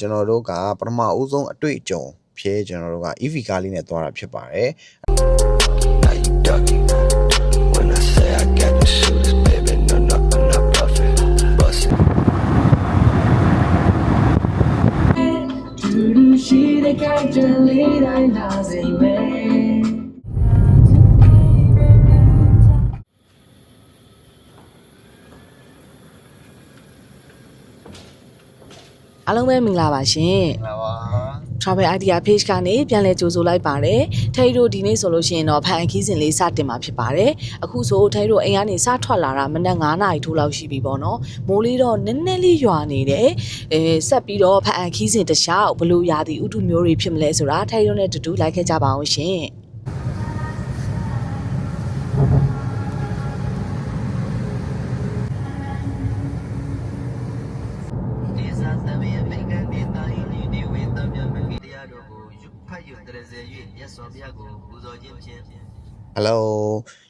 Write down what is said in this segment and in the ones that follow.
ကျွန်တော်တို့ကပထမဦးဆုံးအတွေ့အကြုံဖြစ်ကျွန်တော်တို့က EV ကားလေးနဲ့သွားတာဖြစ်ပါတယ် Now you ducking. When I say I got the shooters, baby, no, no, I'm not bluffing. Bust it. တူတူရှိတဲ့ကြိုက်တဲ့လေးတိုင်းလာစိမ့်မယ် အားလုံးပဲမင်္ဂလာပါရှင်မှန်ပါ Travel Idea Page ကနေပြန်လည်ကြိုဆိုလိုက်ပါတယ်ထိတ်တို့ဒီနေ့ဆိုလို့ရှိရင်တော့ဖန်ခီးစဉ်လေးစတင်မှာဖြစ်ပါတယ်အခုဆိုထိတ်တို့အိမ်ကနေစထွက်လာတာမနက်9နာရီထိုးလောက်ရှိပြီပေါ့နော်မိုးလေးတော့နည်းနည်းလေးရွာနေတယ်အဲဆက်ပြီးတော့ဖန်ခီးစဉ်တစ်ခြားဘလို့ရာသီဥတုမျိုးတွေဖြစ်မလဲဆိုတာထိတ်တို့နဲ့တူတူလိုက်ခဲ့ကြပါအောင်ရှင် ဒီစားသမီးမိခင်ဒီတိုင်းဒီဒီဝိတမြမဂီတရားတို့ကိုယူဖတ်ယူတရစေ၍မြတ်စွာဘုရားကိုပူဇော်ခြင်းဖြင့် ဟ ယ်လို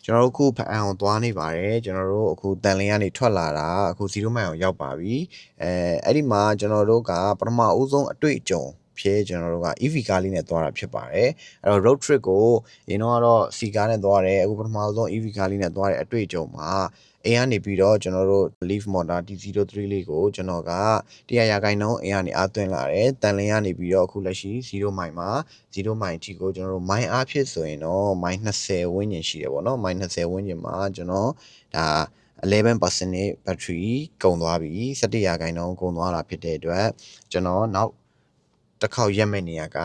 ကျွန်တော်တို့အခုဖအံအောင်သွားနေပါတယ်ကျွန်တော်တို့အခုတန်လင်းကနေထွက်လာတာအခု0မိုင်အောင်ရောက်ပါပြီအဲအဲ့ဒီမှာကျွန်တော်တို့ကပထမဦးဆုံးအတွေ့အကြုံ ဖြစ်ကျွန်တော်တို့က EV ကားလေးနဲ့သွားတာဖြစ်ပါတယ်အဲ့တော့ road trip ကိုရင်းတော့ကတော့စီကားနဲ့သွားတယ်အခုပထမဦးဆုံး EV ကားလေးနဲ့သွားတဲ့အတွေ့အကြုံမှာအိမ်ကနေပြီးတော့ကျွန်တော်တို့ Leaf Motor D03 လေးကိုကျွန်တော်က100ရာခိုင်နှုန်းအိမ်ကနေအားသွင်းလာတယ်တန်လင်းကနေပြီးတော့အခုလက်ရှိ0မိုင်မှာ0မိုင်အထိကိုကျွန်တော်တို့မိုင်အားဖြစ်ဆိုရင်တော့မိုင်20ဝန်းကျင်ရှိတယ်ပေါ့နော်မိုင်20ဝန်းကျင်မှာကျွန်တော်ဒါ11%နဲ့ battery ကုန်သွားပြီ17ရာခိုင်နှုန်းကုန်သွားတာဖြစ်တဲ့အတွက်ကျွန်တော်နောက် တစ်ခေါက်ရက်မဲ့နေရက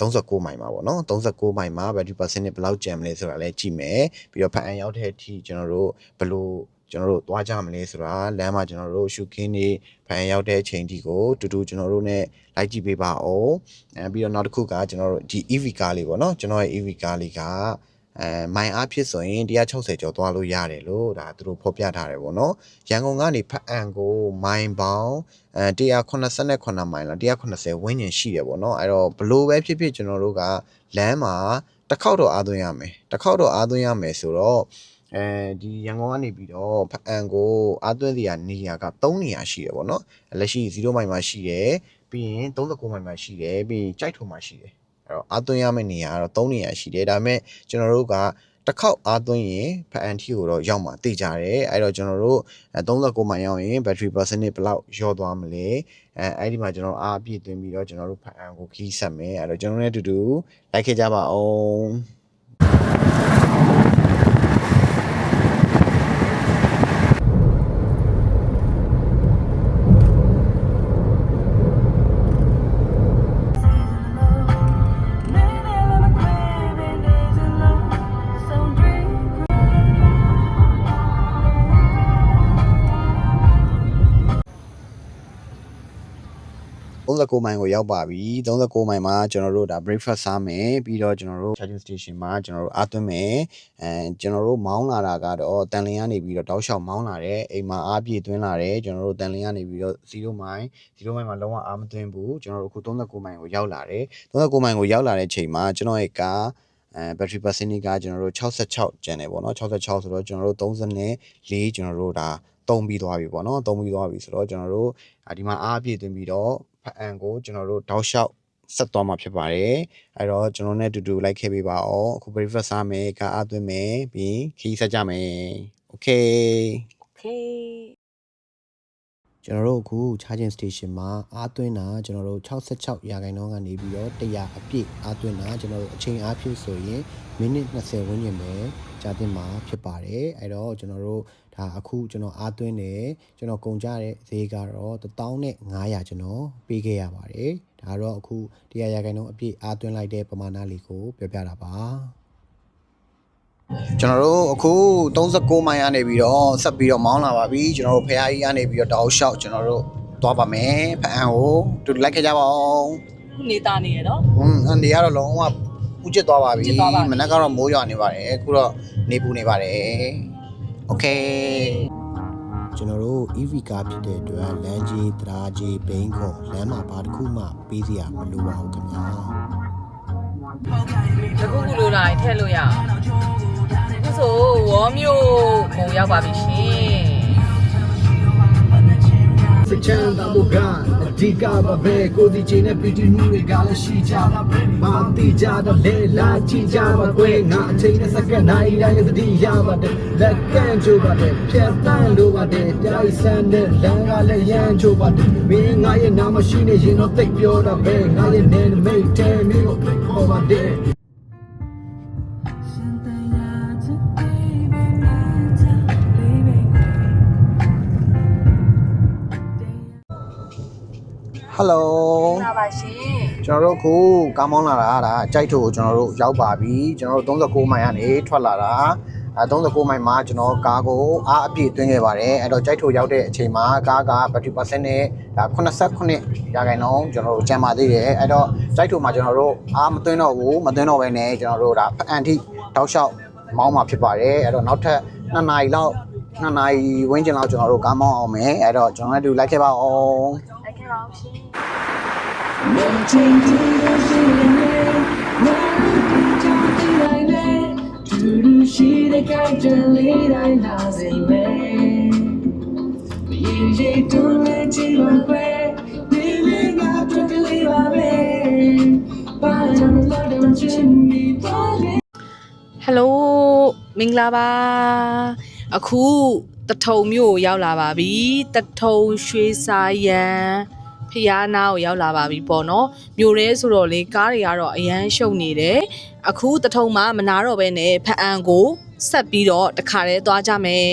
39မိုင်မှာပေါ့နော်39မိုင်မှာ battery percent ဘယ်လောက်ကျန်မလဲဆိုတာလည်းကြည့်မယ်ပြီးတော့ဖန်အန်ရောက်တဲ့အထိကျွန်တော်တို့ဘယ်လိုကျွန်တော်တို့သွားကြမလဲဆိုတာလမ်းမှာကျွန်တော်တို့ရှုခင်းနေဖန်ရောက်တဲ့အချိန်ဒီကိုတူတူကျွန်တော်တို့ ਨੇ လိုက်ကြည့်ပေးပါအောင်အဲပြီးတော့နောက်တစ်ခုကကျွန်တော်တို့ဒီ EV ကားလေးပေါ့နော်ကျွန်တော်ရဲ့ EV ကားလေးက အဲမိုင်အားဖြစ်ဆိုရင်160ကျော်သွားလို့ရတယ်လို့ဒါသူတို့ဖော်ပြထားတယ်ပေါ့နော်ရန်ကုန်ကနေဖအံကိုမိုင်ပေါင်းအဲ189မိုင်လား190ဝန်းကျင်ရှိတယ်ပေါ့နော်အဲ့တော့ဘလို့ပဲဖြစ်ဖြစ်ကျွန်တော်တို့ကလမ်းမှာတစ်ခေါက်တော့အားသွင်းရမယ်တစ်ခေါက်တော့အားသွင်းရမယ်ဆိုတော့အဲဒီရန်ကုန်ကနေပြီးတော့ဖအံကိုအားသွင်းစရာနေရာက3နေရာရှိတယ်ပေါ့နော်လက်ရှိ0မိုင်မှာရှိတယ်ပြီးရင်39မိုင်မှာရှိတယ်ပြီးရင်ကြိုက်ထုံမှာရှိတယ် အဲ့တော့အားသွင်းရမယ့်နေရာကတော့3နေရာရှိတယ်ဒါပေမဲ့ကျွန်တော်တို့ကတစ်ခေါက်အားသွင်းရင်ဖအန်တီကိုတော့ရောက်မှာသိကြတယ်အဲ့တော့ကျွန်တော်တို့39မိုင်ရောက်ရင် battery percentage ဘယ်လောက်လျော့သွားမလဲအဲအဲ့ဒီမှာကျွန်တော်အားအပြည့်သွင်းပြီးတော့ကျွန်တော်တို့ဖအန်ကိုခီးဆက်မယ်အဲ့တော့ကျွန်တော်တို့နဲ့အတူတူလိုက်ခဲ့ကြပါအောင် 39မိုင်ကိုရောက်ပါပြီ39မိုင်မှာကျွန်တော်တို့ဒါ breakfast စားမယ်ပြီးတော့ကျွန်တော်တို့ charging station မှာကျွန်တော်တို့အားသွင်းမယ်အဲကျွန်တော်တို့မောင်းလာတာကတော့တန်လင်းကနေပြီးတော့တောက်လျှောက်မောင်းလာတယ်အိမ်မှာအားပြည့်သွင်းလာတယ်ကျွန်တော်တို့တန်လင်းကနေပြီးတော့0မိုင်0မိုင်မှာလုံးဝအားမသွင်းဘူးကျွန်တော်တို့အခု39မိုင်ကိုရောက်လာတယ်39မိုင်ကိုရောက်လာတဲ့ချိန်မှာကျွန်တော်ရဲ့ကားအဲ battery percentage ကကျွန်တော်တို့66ကျန်တယ်ပေါ့နော်66ဆိုတော့ကျွန်တော်တို့34ကျွန်တော်တို့ဒါတုံးပြီးသွားပြီပေါ့နော်တုံးပြီးသွားပြီဆိုတော့ကျွန်တော်တို့ဒီမှာအားပြည့်သွင်းပြီးတော့ ဖအံကိုကျွန်တော်တို့တောက်လျှောက်ဆက်သွားမှာဖြစ်ပါတယ်အဲ့တော့ကျွန်တော်နဲ့အတူတူလိုက်ခဲ့ပေးပါအောင်အခု breakfast စားမယ်ကားအားသွင်းမယ်ပြီးခီးဆက်ကြမယ် okay Okay ကျွန်တော်တို့အခု charging station မှာအားသွင်းတာကျွန်တော်တို့66ရာခိုင်နှုန်းကနေပြီးတော့100အပြည့်အားသွင်းတာကျွန်တော်တို့အချိန်အားဖြင့်ဆိုရင်မိနစ်20ဝန်းကျင်ပဲကြာတင်မှာဖြစ်ပါတယ်အဲ့တော့ကျွန်တော်တို့ဒါအခုကျွန်တော်အားသွင်းတယ်ကျွန်တော်ကုန်ကြတဲ့ဈေးကတော့1500ကျွန်တော်ပေးခဲ့ရပါတယ်ဒါတော့အခု100ရာခိုင်နှုန်းအပြည့်အားသွင်းလိုက်တဲ့ပမာဏလေးကိုပြောပြတာပါ ကျွန်တော်တို့အခု39မိုင်ကနေပြီးတော့ဆက်ပြီးတော့မောင်းလာပါပြီကျွန်တော်တို့ဖះကြီးကနေပြီးတော့တောက်လျှောက်ကျွန်တော်တို့သွားပါမယ်ဖအံကိုတူတူလိုက်ခဲ့ကြပါအောင် ခုနေတာနေရတော့ ဟွန်းအန်ဒီကတော့လုံးဝပူကျစ်သွားပါပြီ ပူကျစ်သွားပါပြီ မနက်ကတော့မိုးရွာနေပါတယ်အခုတော့နေပူနေပါတယ်โอเคကျွန်တော်တို့ EV ကားဖြစ်တဲ့အတွက်လမ်းကြီးတရာကြီးဘိန်းခေါ်လမ်းမှာဘာတစ်ခုမှပေးစရာမလိုပါဘူးခင်ဗျာ တခုခုလိုလာရင်ထည့်လို့ရအောင်အခု ဆိုဝေါ်မျိုးကိုရောက်ပါပြီရှင် Fechando a lugar, ဒီကပါပဲကိုဒီချင်းနဲ့ပီတီမှုတွေကလည်းရှိကြပါပဲမာတိကြတော့လေလာကြည့်ကြပါကွယ်ငါအချိန်နဲ့စက္ကန့်နိုင်တိုင်းသတိရပါတယ်လက်ကန့်ချိုးပါတယ်ဖြတ်တန်းလို့ပါတယ်တိုက်ဆန်းတဲ့လမ်းကလည်းရမ်းချိုးပါတယ်မင်းငါရဲ့နာမရှိနေရင်တော့သိပ်ပြောတာပဲငါရဲ့နေမိတ်တဲမျိုးကိုခေါ်ပါတယ် ဟယ်လိုလာပါရှင်ကျွန်တော်တို့ခုကားမောင်းလာတာဒါကြိုက်ထုကိုကျွန်တော်တို့ရောက်ပါပြီကျွန်တော်တို့39မိုင်ကနေထွက်လာတာအဲ39မိုင်မှာကျွန်တော်ကားကိုအားအပြည့်သွင်းခဲ့ပါတယ်အဲ့တော့ကြိုက်ထုရောက်တဲ့အချိန်မှာကားက battery %နဲ့ဒါ89ရာခိုင်နှုန်းကျွန်တော်တို့ကျန်ပါသေးတယ်အဲ့တော့ကြိုက်ထုမှာကျွန်တော်တို့အားမသွင်းတော့ဘူးမသွင်းတော့ဘဲနဲ့ကျွန်တော်တို့ဒါအန်တီတောက်လျှောက်မောင်းမှာဖြစ်ပါတယ်အဲ့တော့နောက်ထပ်2နာရီလောက်2နာရီဝန်းကျင်လောက်ကျွန်တော်တို့ကားမောင်းအောင်မယ်အဲ့တော့ကျွန်တော်တို့လိုက်ခဲ့ပါအောင်လိုက် ခဲ့ပါဦးရှင်ဟယ်လိုမင်္ဂလာပါအခုတထုံမြို့ရောက်လာပါပြီတထုံရွှေစာရန် ဖျားနာကိုရောက်လာပါပြီပေါ့နော်မြို့ရဲဆိုတော့လေကားတွေကတော့အရန်ရှုပ်နေတယ်အခုတထုံမှာမနာတော့ဘဲနဲ့ဖအံကိုဆက်ပြီးတော့တခါတည်းသွားကြမယ်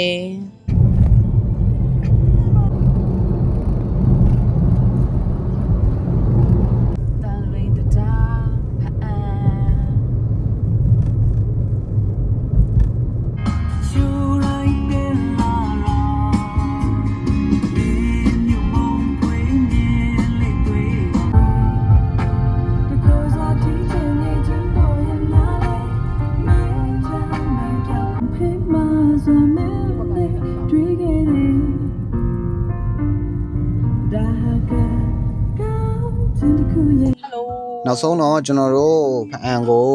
နောက်ဆုံးတော့ကျွန်တော်တို့ဖအံကို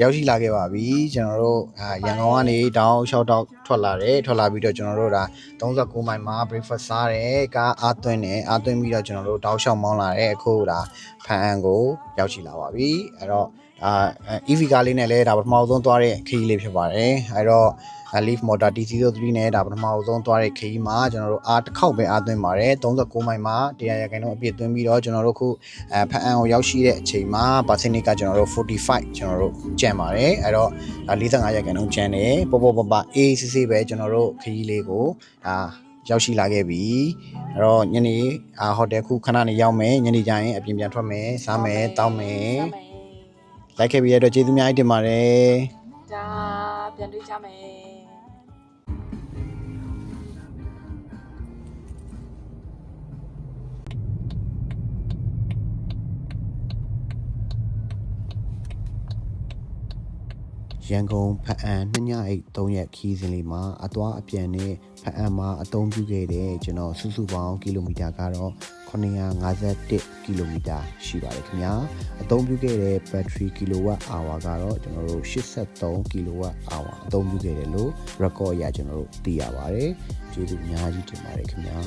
ရောက်ရှိလာခဲ့ပါပြီကျွန်တော်တို့အာရန်ကုန်ကနေတောင်းလျှောက်တော့ထွက်လာတယ်ထွက်လာပြီးတော့ကျွန်တော်တို့ဒါ39မိုင်မှာ breakfast စားတယ်ကားအားသွင်းတယ်အားသွင်းပြီးတော့ကျွန်တော်တို့တောင်းလျှောက်မောင်းလာတယ်အခုဒါဖအံကိုရောက်ရှိလာပါပြီအဲ့တော့ အာ EV ကားလေးနဲ့လည်းဒါပထမဆုံးသွားတဲ့ခရီးလေးဖြစ်ပါတယ်အဲ့တော့ leaf motor DC03 နဲ့ဒါပထမဆုံးသွားတဲ့ခရီးမှာကျွန်တော်တို့အားတစ်ခေါက်ပဲအားသွင်းပါတယ်39မိုင်မှာ100ရာခိုင်နှုန်းအပြည့်သွင်းပြီးတော့ကျွန်တော်တို့ခုအဲဖအံကိုရောက်ရှိတဲ့အချိန်မှာ percentage ကကျွန်တော်တို့45ကျွန်တော်တို့ကျန်ပါတယ်အဲ့တော့45ရာခိုင်နှုန်းကျန်တယ်ပေါ်ပေါ်ပပအေးစစ်စစ်ပဲကျွန်တော်တို့ခရီးလေးကိုဒါရောက်ရှိလာခဲ့ပြီအဲ့တော့ညနေအာဟိုတယ်ခုခဏနေရောက်မယ်ညနေကျရင်အပြင်ပြန်ထွက်မယ်စားမယ်တောင်းမယ် လိုက်ခဲ့ပြီးရတဲ့အတွက်ကျေးဇူးအများကြီးတင်ပါတယ်ဒါပြန်တွေ့ကြမယ် ရန်ကုန်ဖအံနှစ်ညအိတ်၃ရက်ခီးစဉ်လေးမှာအသွားအပြန်နဲ့ဖအံမှာအသုံးပြုခဲ့တဲ့ကျွန်တော်စုစုပေါင်းကီလိုမီတာကတော့951ကီလိုမီတာရှိပါတယ်ခင်ဗျာအသုံးပြုခဲ့တဲ့ battery kilowatt hour ကတော့ကျွန်တော်တို့83 kilowatt hour အသုံးပြုခဲ့တယ်လို့ record အရကျွန်တော်တို့သိရပါတယ်ကျေးဇူးအများကြီးတင်ပါတယ်ခင်ဗျာ